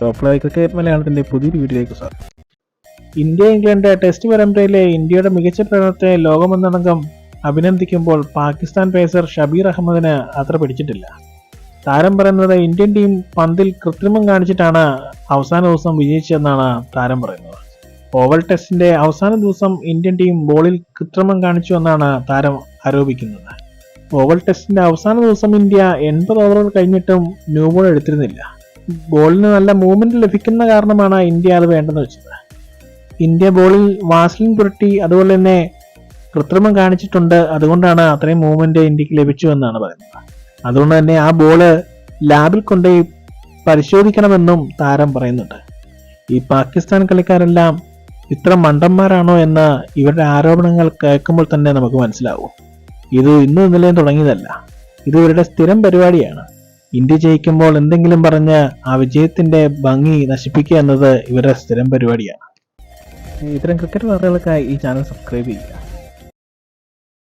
Top cricket മലയാളത്തിന്റെ പുതിയൊരു വീഡിയോയിലേക്ക് സ്വാഗതം. ഇന്ത്യ ഇംഗ്ലണ്ട് ടെസ്റ്റ് പരമ്പരയിലെ ഇന്ത്യയുടെ മികച്ച പ്രകടനത്തെ ലോകമെന്നടങ്കം അഭിനന്ദിക്കുമ്പോൾ പാകിസ്ഥാൻ പേസർ ഷബീർ അഹമ്മദിന് അത്ര പിടിച്ചിട്ടില്ല. താരം പറയുന്നത് ഇന്ത്യൻ ടീം പന്തിൽ കൃത്രിമം കാണിച്ചിട്ടാണ് അവസാന ദിവസം വിജയിച്ചതെന്നാണ് താരം പറയുന്നത്. ഓവൽ ടെസ്റ്റിന്റെ അവസാന ദിവസം ഇന്ത്യൻ ടീം ബോളിൽ കൃത്രിമം കാണിച്ചു എന്നാണ് താരം ആരോപിക്കുന്നത്. ഓവൽ ടെസ്റ്റിന്റെ അവസാന ദിവസം ഇന്ത്യ എൺപത് ഓവറുകൾ കഴിഞ്ഞിട്ടും ന്യൂ ബോൾ എടുത്തിരുന്നില്ല. ബോളിന് നല്ല മൂവ്മെന്റ് ലഭിക്കുന്ന കാരണമാണ് ഇന്ത്യ അത് വേണ്ടെന്ന് വെച്ചത്. ഇന്ത്യ ബോളിൽ വാസ്ലിൻ പുരട്ടി അതുപോലെ തന്നെ കൃത്രിമം കാണിച്ചിട്ടുണ്ട്. അതുകൊണ്ടാണ് അത്രയും മൂവ്മെന്റ് ഇന്ത്യയ്ക്ക് ലഭിച്ചു എന്നാണ് പറയുന്നത്. അതുകൊണ്ട് തന്നെ ആ ബോൾ ലാബിൽ കൊണ്ടുപോയി പരിശോധിക്കണമെന്നും താരം പറയുന്നുണ്ട്. ഈ പാകിസ്ഥാൻ കളിക്കാരെല്ലാം ഇത്ര മണ്ടന്മാരാണോ എന്ന് ഇവരുടെ ആരോപണങ്ങൾ കേൾക്കുമ്പോൾ തന്നെ നമുക്ക് മനസ്സിലാവും. ഇത് ഇന്നും ഇന്നലെയും തുടങ്ങിയതല്ല. ഇത് ഇവരുടെ സ്ഥിരം പരിപാടിയാണ്. ഇന്ത്യ ജയിക്കുമ്പോൾ എന്തെങ്കിലും പറഞ്ഞ് ആ വിജയത്തിന്റെ ഭംഗി നശിപ്പിക്കുക എന്നത് ഇവരുടെ സ്ഥിരം പരിപാടിയാണ്. ഇത്തരം ക്രിക്കറ്റ് വാർത്തകൾക്കായി ഈ ചാനൽ സബ്സ്ക്രൈബ് ചെയ്യുക.